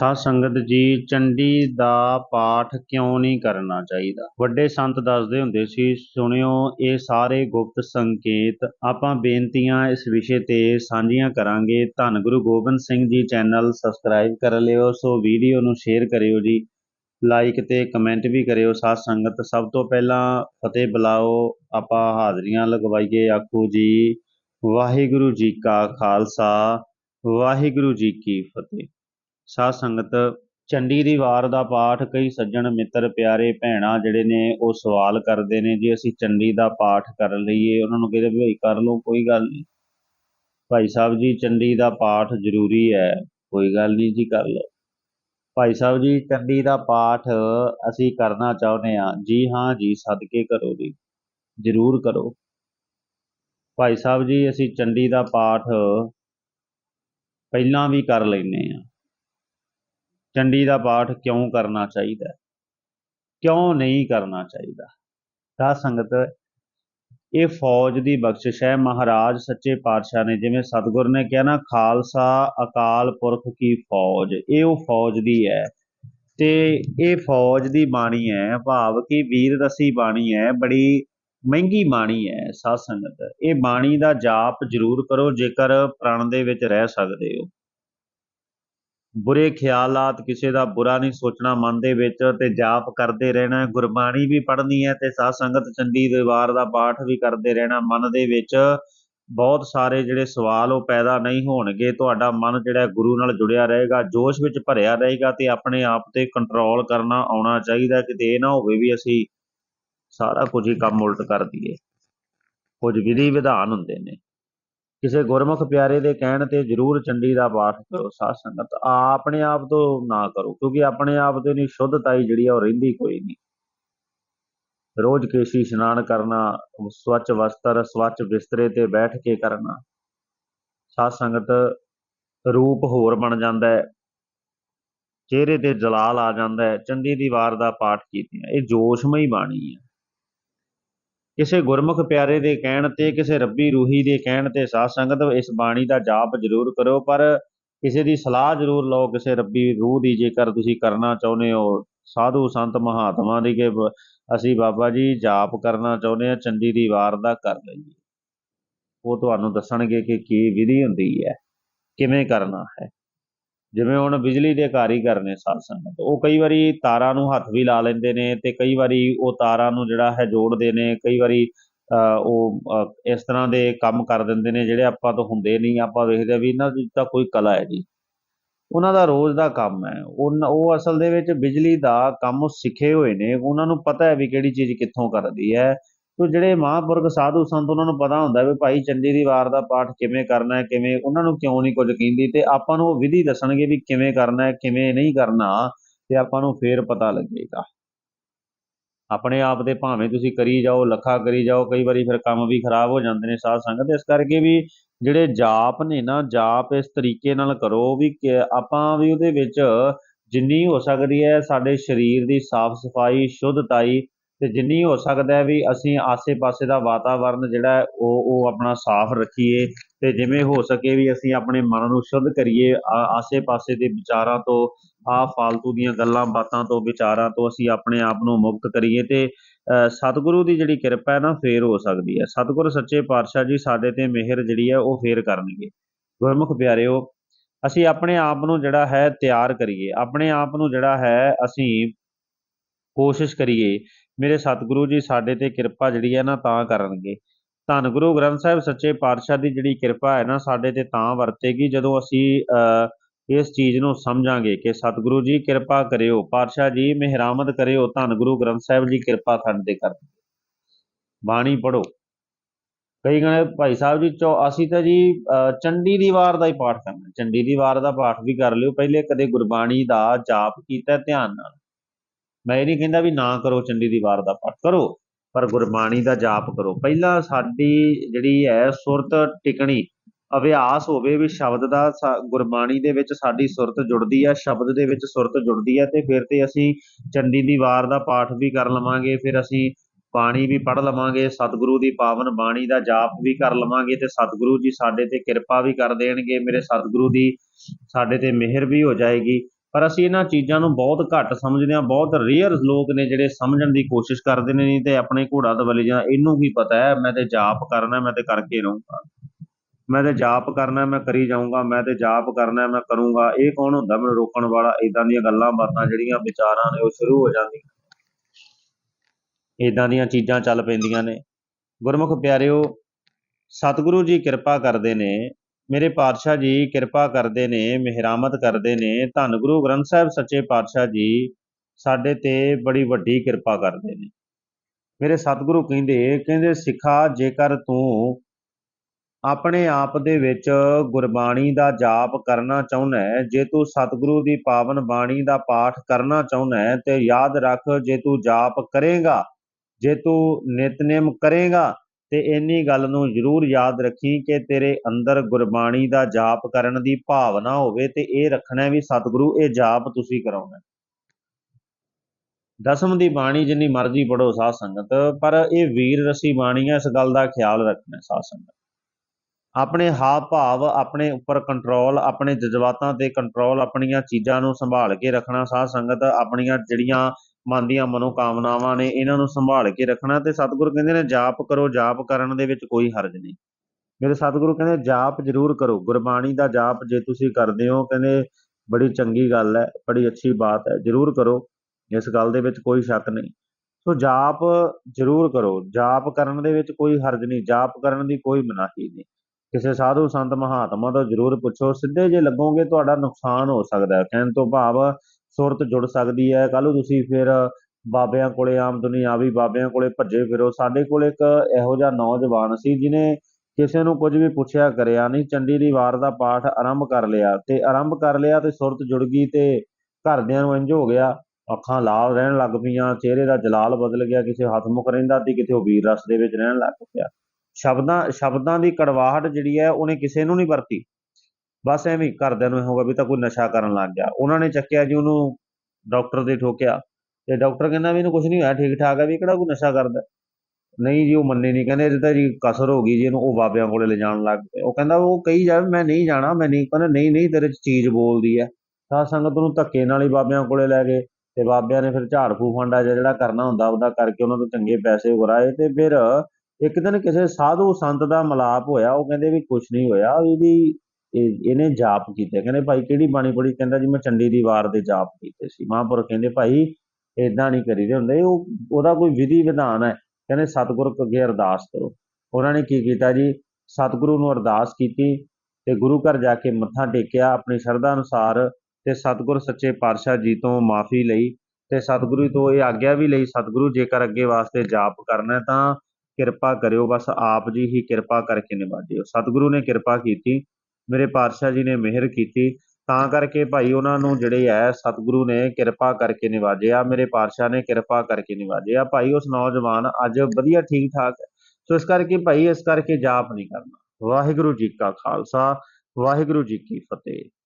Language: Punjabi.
ਸਾਧ ਸੰਗਤ ਜੀ, ਚੰਡੀ ਦਾ ਪਾਠ ਕਿਉਂ ਨਹੀਂ ਕਰਨਾ ਚਾਹੀਦਾ? ਵੱਡੇ ਸੰਤ ਦੱਸਦੇ ਹੁੰਦੇ ਸੀ, ਸੁਣਿਓ, ਇਹ ਸਾਰੇ ਗੁਪਤ ਸੰਕੇਤ ਆਪਾਂ ਬੇਨਤੀਆਂ ਇਸ ਵਿਸ਼ੇ ਤੇ ਸਾਂਝੀਆਂ ਕਰਾਂਗੇ। ਧੰਨ ਗੁਰੂ ਗੋਬਿੰਦ ਸਿੰਘ ਜੀ ਚੈਨਲ ਸਬਸਕ੍ਰਾਈਬ ਕਰ ਲਿਓ, ਸੋ ਵੀਡੀਓ ਨੂੰ ਸ਼ੇਅਰ ਕਰਿਓ ਜੀ ਲਾਈਕ ਤੇ ਕਮੈਂਟ ਵੀ ਕਰਿਓ। ਸਾਧ ਸੰਗਤ, ਸਭ ਤੋਂ ਪਹਿਲਾਂ ਫਤਿਹ ਬੁਲਾਓ, ਆਪਾਂ ਹਾਜ਼ਰੀਆਂ ਲਗਵਾਈਏ ਆਖੋ ਜੀ, ਵਾਹਿਗੁਰੂ ਜੀ ਕਾ ਖਾਲਸਾ, ਵਾਹਿਗੁਰੂ ਜੀ ਕੀ ਫਤਿਹ। ਸਾਧ ਸੰਗਤ, ਚੰਡੀ ਦੀ ਵਾਰ ਦਾ ਪਾਠ ਕਈ ਸੱਜਣ ਮਿੱਤਰ, ਪਿਆਰੇ ਭੈਣਾਂ ਜਿਹੜੇ ਨੇ ਉਹ ਸਵਾਲ ਕਰਦੇ ਨੇ, ਜੀ ਅਸੀਂ ਚੰਡੀ ਦਾ ਪਾਠ ਕਰ ਲਈਏ, ਉਹਨਾਂ ਨੂੰ ਕਹਿੰਦੇ ਵੀ ਕਰ ਲਓ, ਕੋਈ ਗੱਲ ਨਹੀਂ। ਭਾਈ ਸਾਹਿਬ ਜੀ, ਚੰਡੀ ਦਾ ਪਾਠ ਜ਼ਰੂਰੀ ਹੈ, ਕੋਈ ਗੱਲ ਨਹੀਂ ਜੀ, ਕਰ ਲਓ। ਭਾਈ ਸਾਹਿਬ ਜੀ, ਚੰਡੀ ਦਾ ਪਾਠ ਅਸੀਂ ਕਰਨਾ ਚਾਹੁੰਦੇ ਹਾਂ। ਜੀ ਹਾਂ ਜੀ, ਸਦਕੇ ਕਰੋ ਜੀ, ਜ਼ਰੂਰ ਕਰੋ। ਭਾਈ ਸਾਹਿਬ ਜੀ, ਅਸੀਂ ਚੰਡੀ ਦਾ ਪਾਠ ਪਹਿਲਾਂ ਵੀ ਕਰ ਲੈਨੇ ਆ ਚੰਡੀ ਦਾ ਪਾਠ ਕਿਉਂ ਕਰਨਾ ਚਾਹੀਦਾ ਕਿਉਂ ਨਹੀਂ ਕਰਨਾ ਚਾਹੀਦਾ? ਸਾਧ ਸੰਗਤ, ਇਹ ਫੌਜ ਦੀ ਬਖਸ਼ਿਸ਼ ਹੈ। ਮਹਾਰਾਜ ਸੱਚੇ ਪਾਤਸ਼ਾਹ ਨੇ ਜਿਵੇਂ ਸਤਿਗੁਰ ਨੇ ਕਿਹਾ ਨਾ, ਖਾਲਸਾ ਅਕਾਲ ਪੁਰਖ ਕੀ ਫੌਜ। ਇਹ ਉਹ ਫੌਜ ਦੀ ਹੈ। ਤੇ ਇਹ ਫੌਜ ਦੀ ਬਾਣੀ ਹੈ। ਭਾਵ ਕਿ ਵੀਰ ਰਸੀ ਬਾਣੀ ਹੈ। ਬੜੀ ਮਹਿੰਗੀ ਬਾਣੀ ਹੈ ਸਾਧ ਸੰਗਤ। ਇਹ ਬਾਣੀ ਦਾ ਜਾਪ ਜ਼ਰੂਰ ਕਰੋ, ਜੇਕਰ ਪ੍ਰਣ ਦੇ ਵਿੱਚ ਰਹਿ ਸਕਦੇ ਹੋ। ਬੁਰੇ ਖਿਆਲਾਤ ਕਿਸੇ ਦਾ ਬੁਰਾ ਨਹੀਂ ਸੋਚਣਾ ਮਨ ਦੇ ਵਿੱਚ ਤੇ ਜਾਪ ਕਰਦੇ ਰਹਿਣਾ, ਗੁਰਬਾਣੀ ਵੀ ਪੜ੍ਹਨੀ ਹੈ ਤੇ ਸਾਧ ਸੰਗਤ ਚੰਡੀ ਦੇ ਦਾ ਪਾਠ ਵੀ ਕਰਦੇ ਰਹਿਣਾ, ਮਨ ਦੇ ਵਿੱਚ ਬਹੁਤ ਸਾਰੇ ਜਿਹੜੇ ਸਵਾਲ ਉਹ ਪੈਦਾ ਨਹੀਂ ਹੋਣਗੇ, ਤੁਹਾਡਾ ਮਨ ਜਿਹੜਾ ਗੁਰੂ ਨਾਲ ਜੁੜਿਆ ਰਹੇਗਾ, ਜੋਸ਼ ਵਿੱਚ ਭਰਿਆ ਰਹੇਗਾ ਤੇ ਆਪਣੇ ਆਪ ਤੇ ਕੰਟਰੋਲ ਕਰਨਾ ਆਉਣਾ ਚਾਹੀਦਾ ਕਿਤੇ ਇਹ ਨਾ ਹੋਵੇ ਵੀ ਅਸੀਂ ਸਾਰਾ ਕੁਝ ਹੀ ਕੰਮ ਉਲਟ ਕਰ ਦਈਏ। ਕੁਝ ਵਿਧੀ ਵਿਧਾਨ ਹੁੰਦੇ ਨੇ। ਕਿਸੇ ਗੁਰਮੁਖ ਪਿਆਰੇ ਦੇ ਕਹਿਣ ਤੇ ਜ਼ਰੂਰ ਚੰਡੀ ਦਾ ਪਾਠ ਕਰੋ, ਸਾਧ ਸੰਗਤ ਆਪਣੇ ਆਪ ਤੋਂ ਨਾ ਕਰੋ, ਕਿਉਂਕਿ ਆਪਣੇ ਆਪ ਤੇ ਨਹੀਂ ਸ਼ੁੱਧਤਾਈ ਜਿਹੜੀ ਆ ਉਹ ਰਹਿੰਦੀ ਕੋਈ ਨਹੀਂ। ਰੋਜ਼ ਕੇਸ਼ੀ ਇਸ਼ਨਾਨ ਕਰਨਾ, ਸਵੱਛ ਵਸਤਰ, ਸਵੱਛ ਬਿਸਤਰੇ ਤੇ ਬੈਠ ਕੇ ਕਰਨਾ, ਸਾਧ ਸੰਗਤ ਰੂਪ ਹੋਰ ਬਣ ਜਾਂਦਾ ਹੈ, ਚਿਹਰੇ ਤੇ ਜਲਾਲ ਆ ਜਾਂਦਾ ਹੈ, ਚੰਡੀ ਦੀ ਵਾਰ ਦਾ ਪਾਠ ਕੀਤਿਆਂ ਇਹ ਜੋਸ਼ਮਈ ਬਾਣੀ ਹੈ ਕਿਸੇ ਗੁਰਮੁਖ ਪਿਆਰੇ ਦੇ ਕਹਿਣ ਤੇ, ਕਿਸੇ ਰੱਬੀ ਰੂਹੀ ਦੇ ਕਹਿਣ ਤੇ ਸਾਧ ਸੰਗਤ ਇਸ ਬਾਣੀ ਦਾ ਜਾਪ ਜ਼ਰੂਰ ਕਰੋ ਪਰ ਕਿਸੇ ਦੀ ਸਲਾਹ ਜ਼ਰੂਰ ਲਓ, ਕਿਸੇ ਰੱਬੀ ਰੂਹ ਦੀ ਜੇਕਰ ਤੁਸੀਂ ਕਰਨਾ ਚਾਹੁੰਦੇ ਹੋ। ਸਾਧੂ ਸੰਤ ਮਹਾਤਮਾ ਦੀ ਕਿ ਅਸੀਂ ਬਾਬਾ ਜੀ ਜਾਪ ਕਰਨਾ ਚਾਹੁੰਦੇ ਆ ਚੰਡੀ ਦੀ ਵਾਰ ਦਾ ਕਰ ਲਈਏ। ਉਹ ਤੁਹਾਨੂੰ ਦੱਸਣਗੇ ਕਿ ਕੀ ਵਿਧੀ ਹੁੰਦੀ ਹੈ, ਕਿਵੇਂ ਕਰਨਾ ਹੈ। ਜਿਵੇਂ ਹੁਣ ਬਿਜਲੀ ਦੇ ਕਾਰੀਗਰ ਨੇ ਸਾਧ ਸੰਗਤ, ਉਹ ਕਈ ਵਾਰੀ ਤਾਰਾਂ ਨੂੰ ਹੱਥ ਵੀ ਲਾ ਲੈਂਦੇ ਨੇ ਤੇ ਕਈ ਵਾਰੀ ਉਹ ਤਾਰਾਂ ਨੂੰ ਜਿਹੜਾ ਹੈ ਜੋੜਦੇ ਨੇ, ਕਈ ਵਾਰੀ ਉਹ ਇਸ ਤਰ੍ਹਾਂ ਦੇ ਕੰਮ ਕਰ ਦਿੰਦੇ ਨੇ ਜਿਹੜੇ ਆਪਾਂ ਤੋਂ ਹੁੰਦੇ ਨਹੀਂ, ਆਪਾਂ ਵੇਖਦੇ ਵੀ ਇਹਨਾਂ ਦੀ ਤਾਂ ਕੋਈ ਕਲਾ ਹੈ ਜੀ। ਉਹਨਾਂ ਦਾ ਰੋਜ਼ ਦਾ ਕੰਮ ਹੈ। ਉਹ ਉਹ ਅਸਲ ਦੇ ਵਿੱਚ ਬਿਜਲੀ ਦਾ ਕੰਮ ਸਿੱਖੇ ਹੋਏ ਨੇ। ਉਹਨਾਂ ਨੂੰ ਪਤਾ ਹੈ ਵੀ ਕਿਹੜੀ ਚੀਜ਼ ਕਿੱਥੋਂ ਕਰਦੀ ਹੈ। ਤੋ ਜਿਹੜੇ ਮਹਾਂਪੁਰਖ ਸਾਧੂ ਸੰਤ ਉਹਨਾਂ ਨੂੰ ਪਤਾ ਹੁੰਦਾ ਵੀ ਭਾਈ ਚੰਡੀ ਦੀ ਵਾਰ ਦਾ ਪਾਠ ਕਿਵੇਂ ਕਰਨਾ ਹੈ, ਕਿਵੇਂ ਉਹਨਾਂ ਨੂੰ ਕਿਉਂ ਨਹੀਂ ਕੁਝ ਕਹਿੰਦੀ ਤੇ ਆਪਾਂ ਨੂੰ ਉਹ ਵਿਧੀ ਦੱਸਣਗੇ ਵੀ ਕਿਵੇਂ ਕਰਨਾ ਹੈ, ਕਿਵੇਂ ਨਹੀਂ ਕਰਨਾ ਤੇ ਆਪਾਂ ਨੂੰ ਫੇਰ ਪਤਾ ਲੱਗੇਗਾ। ਆਪਣੇ ਆਪ ਦੇ ਭਾਵੇਂ ਤੁਸੀਂ ਕਰੀ ਜਾਓ, ਲੱਖਾ ਕਰੀ ਜਾਓ, ਕਈ ਵਾਰੀ ਫਿਰ ਕੰਮ ਵੀ ਖਰਾਬ ਹੋ ਜਾਂਦੇ ਨੇ ਸਾਧ ਸੰਗਤ, ਇਸ ਕਰਕੇ ਵੀ ਜਿਹੜੇ ਜਾਪ ਨੇ ਨਾ, ਜਾਪ ਇਸ ਤਰੀਕੇ ਨਾਲ ਕਰੋ ਵੀ ਆਪਾਂ ਵੀ ਉਹਦੇ ਵਿੱਚ ਜਿੰਨੀ ਹੋ ਸਕਦੀ ਹੈ ਸਾਡੇ ਸਰੀਰ ਦੀ ਸਾਫ਼ ਸਫ਼ਾਈ, ਸ਼ੁੱਧਤਾਈ ਤੇ ਜਿੰਨੀ ਹੋ ਸਕਦਾ ਹੈ ਵੀ ਅਸੀਂ ਆਸੇ-ਪਾਸੇ ਦਾ ਵਾਤਾਵਰਨ ਜਿਹੜਾ ਉਹ ਉਹ ਆਪਣਾ ਸਾਫ਼ ਰੱਖੀਏ ਤੇ ਜਿਵੇਂ ਹੋ ਸਕੇ ਵੀ ਅਸੀਂ ਆਪਣੇ ਮਨ ਨੂੰ ਸ਼ੁੱਧ ਕਰੀਏ ਆਸੇ-ਪਾਸੇ ਦੇ ਵਿਚਾਰਾਂ ਤੋਂ, ਆ ਫਾਲਤੂ ਦੀਆਂ ਗੱਲਾਂ ਬਾਤਾਂ ਤੋਂ, ਵਿਚਾਰਾਂ ਤੋਂ ਅਸੀਂ ਆਪਣੇ ਆਪ ਨੂੰ ਮੁਕਤ ਕਰੀਏ ਤੇ ਸਤਿਗੁਰੂ ਦੀ ਜਿਹੜੀ ਕਿਰਪਾ ਹੈ ਨਾ, ਫੇਰ ਹੋ ਸਕਦੀ ਹੈ। ਸਤਿਗੁਰ ਸੱਚੇ ਪਾਤਸ਼ਾਹ ਜੀ ਸਾਡੇ ਤੇ ਮਿਹਰ ਜਿਹੜੀ ਹੈ, ਉਹ ਫੇਰ ਕਰਨਗੇ। ਗੁਰਮੁਖ ਪਿਆਰਿਓ, ਅਸੀਂ ਆਪਣੇ ਆਪ ਨੂੰ ਜਿਹੜਾ ਹੈ ਤਿਆਰ ਕਰੀਏ। ਆਪਣੇ ਆਪ ਨੂੰ ਜਿਹੜਾ ਹੈ, ਅਸੀਂ ਕੋਸ਼ਿਸ਼ ਕਰੀਏ। ਮੇਰੇ ਸਤਿਗੁਰੂ ਜੀ, ਸਾਡੇ ਤੇ ਕਿਰਪਾ ਜਿਹੜੀ ਹੈ ਨਾ ਤਾਂ ਕਰਨਗੇ। ਧੰਨ ਗੁਰੂ ਗ੍ਰੰਥ ਸਾਹਿਬ ਸੱਚੇ ਪਾਤਸ਼ਾਹ ਦੀ ਜਿਹੜੀ ਕਿਰਪਾ ਹੈ ਨਾ, ਸਾਡੇ ਤੇ ਤਾਂ ਵਰਤੇਗੀ ਜਦੋਂ ਅਸੀਂ ਇਸ ਚੀਜ਼ ਨੂੰ ਸਮਝਾਂਗੇ ਕਿ ਸਤਿਗੁਰੂ ਜੀ, ਕਿਰਪਾ ਕਰਿਓ। ਪਾਤਸ਼ਾਹ ਜੀ, ਮਿਹਰਾਮਤ ਕਰਿਓ। ਧੰਨ ਗੁਰੂ ਗ੍ਰੰਥ ਸਾਹਿਬ ਜੀ, ਕਿਰਪਾ ਸਾਡੇ ਤੇ ਕਰ ਬਾਣੀ ਪੜੋ ਕਈ ਕਹਿੰਦੇ ਭਾਈ ਸਾਹਿਬ ਜੀ, ਚੋ, ਅਸੀਂ ਤਾਂ ਜੀ ਚੰਡੀ ਦੀ ਵਾਰ ਦਾ ਹੀ ਪਾਠ ਕਰਨਾ। ਚੰਡੀ ਦੀ ਵਾਰ ਦਾ ਪਾਠ ਵੀ ਕਰ ਲਿਓ। ਪਹਿਲੇ ਕਦੇ ਗੁਰਬਾਣੀ ਦਾ ਜਾਪ ਕੀਤਾ ਧਿਆਨ ਨਾਲ। ਮੈਂ ਇਹ ਨਹੀਂ ਕਹਿੰਦਾ ਵੀ ਨਾ ਕਰੋ ਚੰਡੀ ਦੀ ਵਾਰ ਦਾ ਪਾਠ, ਕਰੋ, ਪਰ ਗੁਰਬਾਣੀ ਦਾ ਜਾਪ ਕਰੋ। ਪਹਿਲਾਂ ਸਾਡੀ ਜਿਹੜੀ ਹੈ ਸੁਰਤ ਟਿਕਣੀ, ਅਭਿਆਸ ਹੋਵੇ ਵੀ ਸ਼ਬਦ ਦਾ ਗੁਰਬਾਣੀ ਦੇ ਵਿੱਚ ਸਾਡੀ ਸੁਰਤ ਜੁੜਦੀ ਹੈ ਸ਼ਬਦ ਦੇ ਵਿੱਚ ਸੁਰਤ ਜੁੜਦੀ ਹੈ ਤੇ ਫਿਰ ਤੇ ਅਸੀਂ ਚੰਡੀ ਦੀ ਵਾਰ ਦਾ ਪਾਠ ਵੀ ਕਰ ਲਵਾਂਗੇ, ਫਿਰ ਅਸੀਂ ਬਾਣੀ ਵੀ ਪੜ ਲਵਾਂਗੇ, ਸਤਿਗੁਰੂ ਦੀ ਪਾਵਨ ਬਾਣੀ ਦਾ ਜਾਪ ਵੀ ਕਰ ਲਵਾਂਗੇ, ਤੇ ਸਤਿਗੁਰੂ ਜੀ ਸਾਡੇ ਤੇ ਕਿਰਪਾ ਵੀ ਕਰ ਦੇਣਗੇ, ਮੇਰੇ ਸਤਿਗੁਰੂ ਦੀ ਸਾਡੇ ਤੇ ਮਿਹਰ ਵੀ ਹੋ ਜਾਏਗੀ। ਪਰ ਅਸੀਂ ਇਹਨਾਂ ਚੀਜ਼ਾਂ ਨੂੰ ਬਹੁਤ ਘੱਟ ਸਮਝਦੇ ਹਾਂ, ਬਹੁਤ ਰੇਅਰ ਲੋਕ ਨੇ ਜਿਹੜੇ ਸਮਝਣ ਦੀ ਕੋਸ਼ਿਸ਼ ਕਰਦੇ ਨੇ ਨਹੀਂ ਤੇ ਆਪਣੇ ਘੋੜਾ ਦਵਲੀ ਜਾਂ ਇਹਨੂੰ ਵੀ ਪਤਾ ਹੈ, ਮੈਂ ਤੇ ਜਾਪ ਕਰਨਾ, ਮੈਂ ਤੇ ਕਰਕੇ ਰਹੂੰਗਾ। ਮੈਂ ਤੇ ਜਾਪ ਕਰਨਾ, ਮੈਂ ਕਰੀ ਜਾਊਂਗਾ, ਮੈਂ ਤੇ ਜਾਪ ਕਰਨਾ, ਮੈਂ ਕਰੂੰਗਾ। ਇਹ ਕੌਣ ਹੁੰਦਾ? ਮੈਨੂੰ ਰੋਕਣ ਵਾਲਾ ਇਦਾਂ ਦੀਆਂ ਗੱਲਾਂ ਬਾਤਾਂ ਜਿਹੜੀਆਂ ਵਿਚਾਰਾਂ ਨੇ, ਉਹ ਸ਼ੁਰੂ ਹੋ ਜਾਂਦੀਆਂ। ਇਦਾਂ ਦੀਆਂ ਚੀਜ਼ਾਂ ਚੱਲ ਪੈਂਦੀਆਂ ਨੇ। ਗੁਰਮੁਖ ਪਿਆਰਿਓ, ਸਤਿਗੁਰੂ ਜੀ ਕਿਰਪਾ ਕਰਦੇ ਨੇ ਮੇਰੇ ਪਾਤਸ਼ਾਹ ਜੀ ਕਿਰਪਾ ਕਰਦੇ ਨੇ, ਮਿਹਰਾਮਤ ਕਰਦੇ ਨੇ, ਧੰਨ ਗੁਰੂ ਗ੍ਰੰਥ ਸਾਹਿਬ ਸੱਚੇ ਪਾਤਸ਼ਾਹ ਜੀ ਸਾਡੇ ਤੇ ਬੜੀ ਵੱਡੀ ਕਿਰਪਾ ਕਰਦੇ ਨੇ। ਮੇਰੇ ਸਤਿਗੁਰੂ ਕਹਿੰਦੇ ਕਹਿੰਦੇ ਸਿੱਖਾ, ਜੇਕਰ ਤੂੰ ਆਪਣੇ ਆਪ ਦੇ ਵਿੱਚ ਗੁਰਬਾਣੀ ਦਾ ਜਾਪ ਕਰਨਾ ਚਾਹੁੰਦਾ ਹੈ, ਜੇ ਤੂੰ ਸਤਿਗੁਰੂ ਦੀ ਪਾਵਨ ਬਾਣੀ ਦਾ ਪਾਠ ਕਰਨਾ ਚਾਹੁੰਦਾ ਹੈ, ਤੇ ਯਾਦ ਰੱਖ ਜੇ ਤੂੰ ਜਾਪ ਕਰੇਗਾ, ਜੇ ਤੂੰ ਨਿਤਨੇਮ ਕਰੇਗਾ ਤੇ ਇੰਨੀ ਗੱਲ ਨੂੰ ਜ਼ਰੂਰ ਯਾਦ ਰੱਖੀ ਕਿ ਤੇਰੇ ਅੰਦਰ ਗੁਰਬਾਣੀ ਦਾ ਜਾਪ ਕਰਨ ਦੀ ਭਾਵਨਾ ਹੋਵੇ ਤੇ ਇਹ ਰੱਖਣਾ ਵੀ ਸਤਿਗੁਰੂ, ਇਹ ਜਾਪ ਤੁਸੀਂ ਕਰਾਉਣਾ ਦਸਮ ਦੀ ਬਾਣੀ ਜਿੰਨੀ ਮਰਜ਼ੀ ਪੜੋ ਸਾਧ ਸੰਗਤ, ਪਰ ਇਹ ਵੀਰ ਰਸੀ ਬਾਣੀ ਹੈ, ਇਸ ਗੱਲ ਦਾ ਖਿਆਲ ਰੱਖਣਾ ਹੈ ਸਾਧ ਸੰਗਤ। ਆਪਣੇ ਹਾਵ ਭਾਵ, ਆਪਣੇ ਉੱਪਰ ਕੰਟਰੋਲ ਆਪਣੇ ਜਜ਼ਬਾਤਾਂ ਤੇ ਕੰਟਰੋਲ ਆਪਣੀਆਂ ਚੀਜ਼ਾਂ ਨੂੰ ਸੰਭਾਲ ਕੇ ਰੱਖਣਾ ਸਾਧ ਸੰਗਤ, ਆਪਣੀਆਂ ਜਿਹੜੀਆਂ ਮਨ ਦੀਆਂ ਮਨੋਕਾਮਨਾਵਾਂ ਨੇ ਇਹਨਾਂ ਨੂੰ ਸੰਭਾਲ ਕੇ ਰੱਖਣਾ ਤੇ ਸਤਿਗੁਰੂ ਕਹਿੰਦੇ ਨੇ, ਜਾਪ ਕਰੋ, ਜਾਪ ਕਰਨ ਦੇ ਵਿੱਚ ਕੋਈ ਹਰਜ ਨਹੀਂ। ਮੇਰੇ ਸਤਿਗੁਰੂ ਕਹਿੰਦੇ, ਜਾਪ ਜ਼ਰੂਰ ਕਰੋ। ਗੁਰਬਾਣੀ ਦਾ ਜਾਪ ਜੇ ਤੁਸੀਂ ਕਰਦੇ ਹੋ, ਕਹਿੰਦੇ ਬੜੀ ਚੰਗੀ ਗੱਲ ਹੈ, ਬੜੀ ਅੱਛੀ ਬਾਤ ਹੈ, ਜ਼ਰੂਰ ਕਰੋ। ਇਸ ਗੱਲ ਦੇ ਵਿੱਚ ਕੋਈ ਸ਼ੱਕ ਨਹੀਂ। ਸੋ ਜਾਪ ਜ਼ਰੂਰ ਕਰੋ। ਜਾਪ ਕਰਨ ਦੇ ਵਿੱਚ ਕੋਈ ਹਰਜ ਨਹੀਂ। ਜਾਪ ਕਰਨ ਦੀ ਕੋਈ ਮਨਾਹੀ ਨਹੀਂ। ਕਿਸੇ ਸਾਧੂ ਸੰਤ ਮਹਾਤਮਾ ਤੋਂ ਜ਼ਰੂਰ ਪੁੱਛੋ। ਸਿੱਧੇ ਜੇ ਲੱਗੋਗੇ, ਤੁਹਾਡਾ ਨੁਕਸਾਨ ਹੋ ਸਕਦਾ ਕਹਿਣ ਤੋਂ ਭਾਵ ਸੁਰਤ ਜੁੜ ਸਕਦੀ ਹੈ। ਕੱਲ ਨੂੰ ਤੁਸੀਂ ਫਿਰ ਬਾਬਿਆਂ ਕੋਲੇ, ਆਮ ਦੁਨੀਆਵੀ ਬਾਬਿਆਂ ਕੋਲੇ ਭੱਜੇ ਫਿਰੋ। ਸਾਡੇ ਕੋਲ ਇੱਕ ਇਹੋ ਜਿਹਾ ਨੌਜਵਾਨ ਸੀ ਜਿਨੇ ਕਿਸੇ ਨੂੰ ਕੁਝ ਵੀ ਪੁੱਛਿਆ ਕਰਿਆ ਨਹੀਂ। ਚੰਡੀ ਦੀ ਵਾਰ ਦਾ ਪਾਠ ਆਰੰਭ ਕਰ ਲਿਆ ਤੇ ਆਰੰਭ ਕਰ ਲਿਆ ਤੇ ਸੁਰਤ ਜੁੜ ਗਈ ਤੇ ਘਰਦਿਆਂ ਨੂੰ ਇੰਜ ਹੋ ਗਿਆ, ਅੱਖਾਂ ਲਾਲ ਰਹਿਣ ਲੱਗ ਪਈਆਂ, ਚਿਹਰੇ ਦਾ ਜਲਾਲ ਬਦਲ ਗਿਆ, ਕਿਸੇ ਹੱਥ ਹੱਥਮੁਖ ਰਹਿੰਦਾ ਤੇ ਕਿਤੇ ਉਹ ਵੀਰ ਰਸ ਦੇ ਵਿੱਚ ਰਹਿਣ ਲੱਗ ਪਿਆ। ਸ਼ਬਦਾਂ ਸ਼ਬਦਾਂ ਦੀ ਕੜਵਾਹਟ ਜਿਹੜੀ ਹੈ ਉਹਨੇ ਕਿਸੇ ਨੂੰ ਨਹੀਂ ਵਰਤੀ। ਬਸ ਐਵੇਂ ਘਰਦਿਆਂ ਨੂੰ ਇਹ ਹੋਗਾ ਵੀ ਤਾਂ ਕੋਈ ਨਸ਼ਾ ਕਰਨ ਲੱਗ ਗਿਆ। ਉਹਨਾਂ ਨੇ ਚੱਕਿਆ ਜੀ ਉਹਨੂੰ ਡਾਕਟਰ ਦੇ ਠੋਕਿਆ ਤੇ ਡਾਕਟਰ ਕਹਿੰਦਾ ਵੀ ਇਹਨੂੰ ਕੁਝ ਨਹੀਂ ਹੋਇਆ ਠੀਕ ਠਾਕ ਹੈ ਵੀ ਕਿਹੜਾ ਕੋਈ ਨਸ਼ਾ ਕਰਦਾ? ਨਹੀਂ ਜੀ, ਉਹ ਮੰਨੇ ਨਹੀਂ, ਕਹਿੰਦੇ ਇਹਦੇ ਤਾਂ ਜੀ ਕਸਰ ਹੋ ਗਈ ਜੀ, ਇਹਨੂੰ ਉਹ ਬਾਬਿਆਂ ਕੋਲੇ ਲਿਜਾਣ ਲੱਗ ਪਏ ਉਹ ਕਹਿੰਦਾ ਉਹ ਕਹੀ ਜਾ ਮੈਂ ਨਹੀਂ ਜਾਣਾ, ਮੈਂ ਨਹੀਂ, ਕਹਿੰਦਾ ਨਹੀਂ ਨਹੀਂ, ਤੇਰੇ 'ਚ ਚੀਜ਼ ਬੋਲਦੀ ਹੈ ਸਾਧ ਸੰਗਤ ਨੂੰ ਧੱਕੇ ਨਾਲ ਹੀ ਬਾਬਿਆਂ ਕੋਲੇ ਲੈ ਗਏ ਤੇ ਬਾਬਿਆਂ ਨੇ ਫਿਰ ਝਾੜ ਫੂ ਫਾਂਡਾ ਜਿਹਾ ਜਿਹੜਾ ਕਰਨਾ ਹੁੰਦਾ, ਉਹਦਾ ਕਰਕੇ ਉਹਨਾਂ ਤੋਂ ਚੰਗੇ ਪੈਸੇ ਉਗਰਾਏ ਤੇ ਫਿਰ ਇੱਕ ਦਿਨ ਕਿਸੇ ਸਾਧੂ ਸੰਤ ਦਾ ਮਲਾਪ ਹੋਇਆ, ਉਹ ਕਹਿੰਦੇ ਵੀ ਕੁਝ ਨਹੀਂ ਹੋਇਆ ਇਹਦੀ ਇਹ- ਇਹਨੇ ਜਾਪ ਕੀਤੇ। ਕਹਿੰਦੇ ਭਾਈ ਕਿਹੜੀ ਬਾਣੀ ਪੜ੍ਹੀ? ਕਹਿੰਦਾ ਜੀ ਮੈਂ ਚੰਡੀ ਦੀ ਵਾਰ ਦੇ ਜਾਪ ਕੀਤੇ ਸੀ। ਮਹਾਂਪੁਰਖ ਕਹਿੰਦੇ ਭਾਈ ਇਦਾਂ ਨਹੀਂ ਕਰੀਦੇ ਹੁੰਦੇ। ਉਹ, ਉਹਦਾ ਕੋਈ ਵਿਧੀ ਵਿਧਾਨ ਹੈ। ਕਹਿੰਦੇ ਸਤਿਗੁਰ ਅੱਗੇ ਅਰਦਾਸ ਕਰੋ। ਉਹਨਾਂ ਨੇ ਕੀ ਕੀਤਾ ਜੀ? ਸਤਿਗੁਰੂ ਨੂੰ ਅਰਦਾਸ ਕੀਤੀ ਤੇ ਗੁਰੂ ਘਰ ਜਾ ਕੇ ਮੱਥਾ ਟੇਕਿਆ ਆਪਣੀ ਸ਼ਰਧਾ ਅਨੁਸਾਰ ਤੇ ਸਤਿਗੁਰ ਸੱਚੇ ਪਾਤਸ਼ਾਹ ਜੀ ਤੋਂ ਮਾਫੀ ਲਈ ਤੇ ਸਤਿਗੁਰੂ ਤੋਂ ਇਹ ਆਗਿਆ ਵੀ ਲਈ, ਸਤਿਗੁਰੂ ਜੇਕਰ ਅੱਗੇ ਵਾਸਤੇ ਜਾਪ ਕਰਨਾ ਤਾਂ ਕਿਰਪਾ ਕਰਿਓ। ਬਸ ਆਪ ਜੀ ਹੀ ਕਿਰਪਾ ਕਰਕੇ ਨਿਵਾਜਿਓ ਸਤਿਗੁਰੂ ਨੇ ਕਿਰਪਾ ਕੀਤੀ ਮੇਰੇ ਪਾਤਸ਼ਾਹ ਜੀ ਨੇ ਮਿਹਰ ਕੀਤੀ। ਤਾਂ ਕਰਕੇ ਭਾਈ ਉਹਨਾਂ ਨੂੰ ਜਿਹੜੇ ਹੈ ਸਤਿਗੁਰੂ ਨੇ ਕਿਰਪਾ ਕਰਕੇ ਨਿਵਾਜਿਆ, ਮੇਰੇ ਪਾਤਸ਼ਾਹ ਨੇ ਕਿਰਪਾ ਕਰਕੇ ਨਿਵਾਜਿਆ। ਭਾਈ ਉਸ ਨੌਜਵਾਨ ਅੱਜ ਵਧੀਆ ਠੀਕ ਠਾਕ ਹੈ। ਸੋ ਇਸ ਕਰਕੇ ਭਾਈ ਇਸ ਕਰਕੇ ਜਾਪ ਨਹੀਂ ਕਰਨਾ। ਵਾਹਿਗੁਰੂ ਜੀ ਕਾ ਖਾਲਸਾ, ਵਾਹਿਗੁਰੂ ਜੀ ਕੀ ਫਤਿਹ।